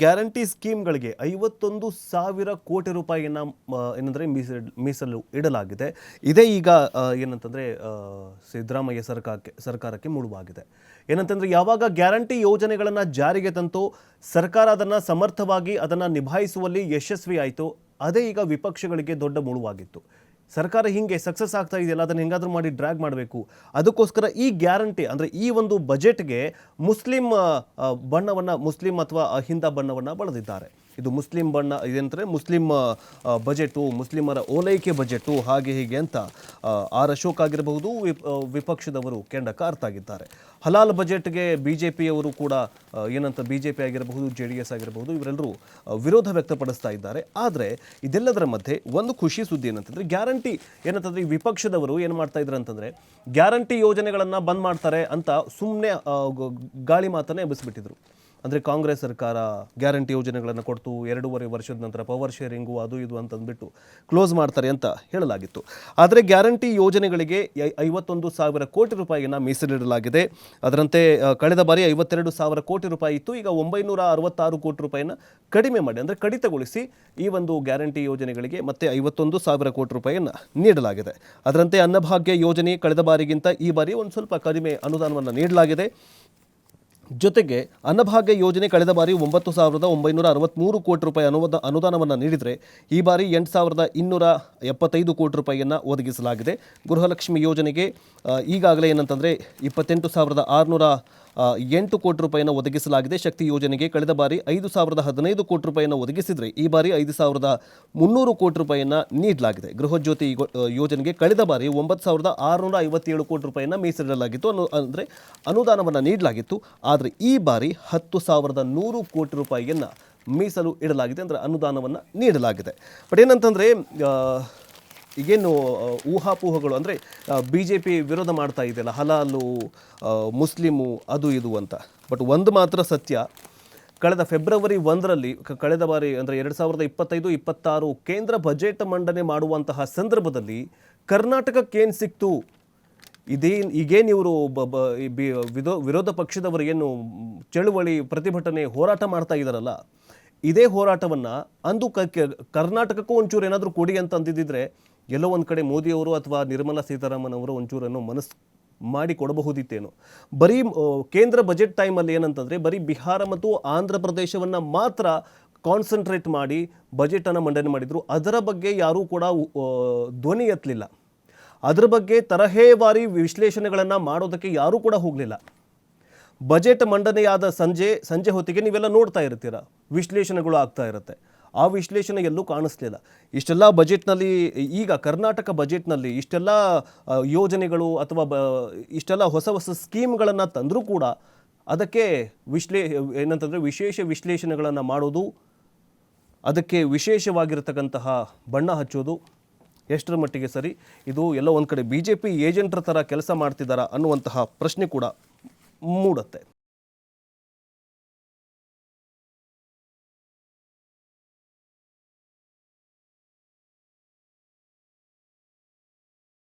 Guarantee ಸ್ಕೀಮ್ಗಳಿಗೆ ಐವತ್ತೊಂದು ಸಾವಿರ ಕೋಟಿ ರೂಪಾಯಿಯನ್ನ ಏನಂದ್ರೆ ಮೀಸಲು ಇಡಲಾಗಿದೆ. ಇದೇ ಈಗ ಏನಂತಂದ್ರೆ ಸಿದ್ದರಾಮಯ್ಯ ಸರ್ಕಾರಕ್ಕೆ ಸರ್ಕಾರಕ್ಕೆ ಮುಳುವಾಗಿದೆ. ಏನಂತಂದ್ರೆ, ಯಾವಾಗ ಗ್ಯಾರಂಟಿ ಯೋಜನೆಗಳನ್ನ ಜಾರಿಗೆ ತಂತು, ಸರ್ಕಾರ ಅದನ್ನ ಸಮರ್ಥವಾಗಿ ಅದನ್ನ ನಿಭಾಯಿಸುವಲ್ಲಿ ಯಶಸ್ವಿ ಆಯಿತು ಅದೇ ಈಗ ವಿಪಕ್ಷಗಳಿಗೆ ದೊಡ್ಡ ಮುಳುವಾಗಿತ್ತು. ಸರ್ಕಾರ ಹಿಂಗೆ ಸಕ್ಸಸ್ ಆಗ್ತಾ ಇದೆಯಲ್ಲ, ಅದನ್ನು ಹೆಂಗಾದರೂ ಮಾಡಿ ಡ್ರ್ಯಾಗ್ ಮಾಡಬೇಕು. ಅದಕ್ಕೋಸ್ಕರ ಈ ಗ್ಯಾರಂಟಿ ಅಂದರೆ ಈ ಒಂದು ಬಜೆಟ್ಗೆ ಮುಸ್ಲಿಂ ಬಣ್ಣವನ್ನು, ಮುಸ್ಲಿಂ ಅಥವಾ ಅಹಿಂದ ಬಣ್ಣವನ್ನು ಬಳದಿದ್ದಾರೆ. ಇದು ಮುಸ್ಲಿಂ ಬಣ್ಣ ಇದಂದರೆ ಮುಸ್ಲಿಂ ಬಜೆಟು, ಮುಸ್ಲಿಮರ ಓಲೈಕೆ ಬಜೆಟು, ಹಾಗೆ ಹೀಗೆ ಅಂತ ಆರ್ ಅಶೋಕ್ ಆಗಿರಬಹುದು ವಿಪಕ್ಷದವರು ಕೆಂಡ ಕಾರ್ತಾಗಿದ್ದಾರೆ ಹಲಾಲ್ ಬಜೆಟ್ಗೆ ಬಿ ಜೆ ಪಿಯವರು ಕೂಡ ಏನಂತ ಬಿ ಜೆ ಪಿ ಆಗಿರಬಹುದು ಜೆ ಡಿ ಎಸ್ ಆಗಿರಬಹುದು, ಇವರೆಲ್ಲರೂ ವಿರೋಧ ವ್ಯಕ್ತಪಡಿಸ್ತಾ ಇದ್ದಾರೆ. ಆದರೆ ಇದೆಲ್ಲದರ ಮಧ್ಯೆ ಒಂದು ಖುಷಿ ಸುದ್ದಿ ಏನಂತಂದ್ರೆ, ಗ್ಯಾರಂಟಿ ಏನಂತಂದ್ರೆ ಈ ವಿಪಕ್ಷದವರು ಏನು ಮಾಡ್ತಾ ಇದ್ರು ಅಂತಂದರೆ ಗ್ಯಾರಂಟಿ ಯೋಜನೆಗಳನ್ನು ಬಂದ್ ಮಾಡ್ತಾರೆ ಅಂತ ಸುಮ್ಮನೆ ಗಾಳಿ ಮಾತನ್ನೇ ಎಬ್ಬಿಸ್ಬಿಟ್ಟಿದ್ರು. ಅಂದರೆ ಕಾಂಗ್ರೆಸ್ ಸರ್ಕಾರ ಗ್ಯಾರಂಟಿ ಯೋಜನೆಗಳನ್ನು ಕೊಡ್ತು, ಎರಡೂವರೆ ವರ್ಷದ ನಂತರ ಪವರ್ ಶೇರಿಂಗು, ಅದು ಇದು ಅಂತ ಅಂದ್ಬಿಟ್ಟು ಕ್ಲೋಸ್ ಮಾಡ್ತಾರೆ ಅಂತ ಹೇಳಲಾಗಿತ್ತು. ಆದರೆ ಗ್ಯಾರಂಟಿ ಯೋಜನೆಗಳಿಗೆ ಐವತ್ತೊಂದು ಸಾವಿರ ಕೋಟಿ ರೂಪಾಯಿಯನ್ನು ಮೀಸಲಿಡಲಾಗಿದೆ. ಅದರಂತೆ ಕಳೆದ ಬಾರಿ ಐವತ್ತೆರಡು ಸಾವಿರ ಕೋಟಿ ರೂಪಾಯಿ ಇತ್ತು, ಈಗ ಒಂಬೈನೂರ ಅರವತ್ತಾರು ಕೋಟಿ ರೂಪಾಯಿನ ಕಡಿಮೆ ಮಾಡಿ, ಅಂದರೆ ಕಡಿತಗೊಳಿಸಿ ಈ ಒಂದು ಗ್ಯಾರಂಟಿ ಯೋಜನೆಗಳಿಗೆ ಮತ್ತೆ ಐವತ್ತೊಂದು ಸಾವಿರ ಕೋಟಿ ರೂಪಾಯಿಯನ್ನು ನೀಡಲಾಗಿದೆ. ಅದರಂತೆ, ಅನ್ನಭಾಗ್ಯ ಯೋಜನೆ ಕಳೆದ ಬಾರಿಗಿಂತ ಈ ಬಾರಿ ಒಂದು ಸ್ವಲ್ಪ ಕಡಿಮೆ ಅನುದಾನವನ್ನು ನೀಡಲಾಗಿದೆ. ಜೊತೆಗೆ ಅನ್ನಭಾಗ್ಯ ಯೋಜನೆ ಕಳೆದ ಬಾರಿ ಒಂಬತ್ತು ಸಾವಿರದ ಒಂಬೈನೂರ ಅರವತ್ತ್ಮೂರು ಕೋಟಿ ರೂಪಾಯಿ ಅನುವಾದ ಅನುದಾನವನ್ನು ನೀಡಿದರೆ ಈ ಬಾರಿ ಎಂಟು ಸಾವಿರದ ಇನ್ನೂರ ಎಪ್ಪತ್ತೈದು ಕೋಟಿ ರೂಪಾಯಿಯನ್ನು ಒದಗಿಸಲಾಗಿದೆ. ಗೃಹಲಕ್ಷ್ಮಿ ಯೋಜನೆಗೆ ಈಗಾಗಲೇ ಏನಂತಂದರೆ ಇಪ್ಪತ್ತೆಂಟು ಸಾವಿರದ ಆರುನೂರ ಎಂಟು ಕೋಟಿ ರೂಪಾಯಿಯನ್ನು ಒದಗಿಸಲಾಗಿದೆ. ಶಕ್ತಿ ಯೋಜನೆಗೆ ಕಳೆದ ಬಾರಿ ಐದು ಸಾವಿರದ ಹದಿನೈದು ಕೋಟಿ ರೂಪಾಯಿಯನ್ನು ಒದಗಿಸಿದರೆ ಈ ಬಾರಿ ಐದು ಸಾವಿರದ ಮುನ್ನೂರು ಕೋಟಿ ರೂಪಾಯಿಯನ್ನು ನೀಡಲಾಗಿದೆ. ಗೃಹಜ್ಯೋತಿ ಯೋಜನೆಗೆ ಕಳೆದ ಬಾರಿ ಒಂಬತ್ತು ಸಾವಿರದ ಆರುನೂರ ಐವತ್ತೇಳು ಕೋಟಿ ರೂಪಾಯಿಯನ್ನು ಮೀಸಲಿಡಲಾಗಿತ್ತು. ಅನು ಅಂದರೆ ಅನುದಾನವನ್ನು ನೀಡಲಾಗಿತ್ತು. ಆದರೆ ಈ ಬಾರಿ ಹತ್ತು ಸಾವಿರದ ನೂರು ಕೋಟಿ ರೂಪಾಯಿಯನ್ನು ಮೀಸಲು ಇಡಲಾಗಿದೆ. ಅಂದರೆ ಅನುದಾನವನ್ನು ನೀಡಲಾಗಿದೆ. ಬಟ್ ಏನಂತಂದರೆ ಈಗೇನು ಊಹಾಪೂಹಗಳು ಅಂದರೆ ಬಿ ಜೆ ಪಿ ವಿರೋಧ ಮಾಡ್ತಾ ಇದೆಯಲ್ಲ, ಹಲಾಲು ಮುಸ್ಲಿಮು, ಅದು ಇದು ಅಂತ. ಬಟ್ ಒಂದು ಮಾತ್ರ ಸತ್ಯ, ಕಳೆದ ಫೆಬ್ರವರಿ ಒಂದರಲ್ಲಿ ಕಳೆದ ಬಾರಿ ಅಂದರೆ ಎರಡು ಸಾವಿರದ ಇಪ್ಪತ್ತೈದು, ಇಪ್ಪತ್ತಾರು ಕೇಂದ್ರ ಬಜೆಟ್ ಮಂಡನೆ ಮಾಡುವಂತಹ ಸಂದರ್ಭದಲ್ಲಿ ಕರ್ನಾಟಕಕ್ಕೇನು ಸಿಕ್ತು? ಇದೇನು, ಈಗೇನು ಇವರು ವಿರೋಧ ಪಕ್ಷದವರು ಏನು ಚಳುವಳಿ ಪ್ರತಿಭಟನೆ ಹೋರಾಟ ಮಾಡ್ತಾ ಇದ್ದಾರಲ್ಲ ಇದೇ ಹೋರಾಟವನ್ನು ಅಂದು ಕರ್ನಾಟಕಕ್ಕೂ ಒಂಚೂರು ಏನಾದರೂ ಕೊಡಿ ಅಂತ ಅಂದಿದ್ದಿದ್ರೆ ಎಲ್ಲೋ ಒಂದು ಕಡೆ ಮೋದಿಯವರು ಅಥವಾ ನಿರ್ಮಲಾ ಸೀತಾರಾಮನ್ ಅವರು ಒಂಚೂರನ್ನು ಮನಸ್ಸು ಮಾಡಿ ಕೊಡಬಹುದಿತ್ತೇನೋ ಬರೀ ಕೇಂದ್ರ ಬಜೆಟ್ ಟೈಮಲ್ಲಿ ಏನಂತಂದರೆ ಬರೀ ಬಿಹಾರ ಮತ್ತು ಆಂಧ್ರ ಪ್ರದೇಶವನ್ನು ಮಾತ್ರ ಕಾನ್ಸಂಟ್ರೇಟ್ ಮಾಡಿ ಬಜೆಟನ್ನು ಮಂಡನೆ ಮಾಡಿದರು. ಅದರ ಬಗ್ಗೆ ಯಾರೂ ಕೂಡ ಧ್ವನಿ ಎತ್ತಲಿಲ್ಲ. ಅದರ ಬಗ್ಗೆ ತರಹೇವಾರಿ ವಿಶ್ಲೇಷಣೆಗಳನ್ನು ಮಾಡೋದಕ್ಕೆ ಯಾರೂ ಕೂಡ ಹೋಗಲಿಲ್ಲ. ಬಜೆಟ್ ಮಂಡನೆಯಾದ ಸಂಜೆ ಸಂಜೆ ಹೊತ್ತಿಗೆ ನೀವೆಲ್ಲ ನೋಡ್ತಾ ಇರ್ತೀರ. ವಿಶ್ಲೇಷಣೆಗಳು ಆಗ್ತಾ ಇರುತ್ತೆ. ಆ ವಿಶ್ಲೇಷಣೆ ಎಲ್ಲೂ ಕಾಣಿಸ್ಲಿಲ್ಲ. ಇಷ್ಟೆಲ್ಲ ಬಜೆಟ್ನಲ್ಲಿ, ಈಗ ಕರ್ನಾಟಕ ಬಜೆಟ್ನಲ್ಲಿ ಇಷ್ಟೆಲ್ಲ ಯೋಜನೆಗಳು ಅಥವಾ ಬ, ಇಷ್ಟೆಲ್ಲ ಹೊಸ ಹೊಸ ಸ್ಕೀಮ್ಗಳನ್ನು ತಂದರೂ ಕೂಡ ಅದಕ್ಕೆ ವಿಶ್ಲೇ, ಏನಂತಂದರೆ ವಿಶೇಷ ವಿಶ್ಲೇಷಣೆಗಳನ್ನು ಮಾಡೋದು, ಅದಕ್ಕೆ ವಿಶೇಷವಾಗಿರತಕ್ಕಂತಹ ಬಣ್ಣ ಹಚ್ಚೋದು ಎಷ್ಟರ ಮಟ್ಟಿಗೆ ಸರಿ? ಇದು ಎಲ್ಲ ಒಂದು ಕಡೆ ಬಿ ಜೆ ಪಿ ಏಜೆಂಟ್ರ ಥರ ಕೆಲಸ ಮಾಡ್ತಿದ್ದಾರಾ ಅನ್ನುವಂತಹ ಪ್ರಶ್ನೆ ಕೂಡ ಮೂಡುತ್ತೆ.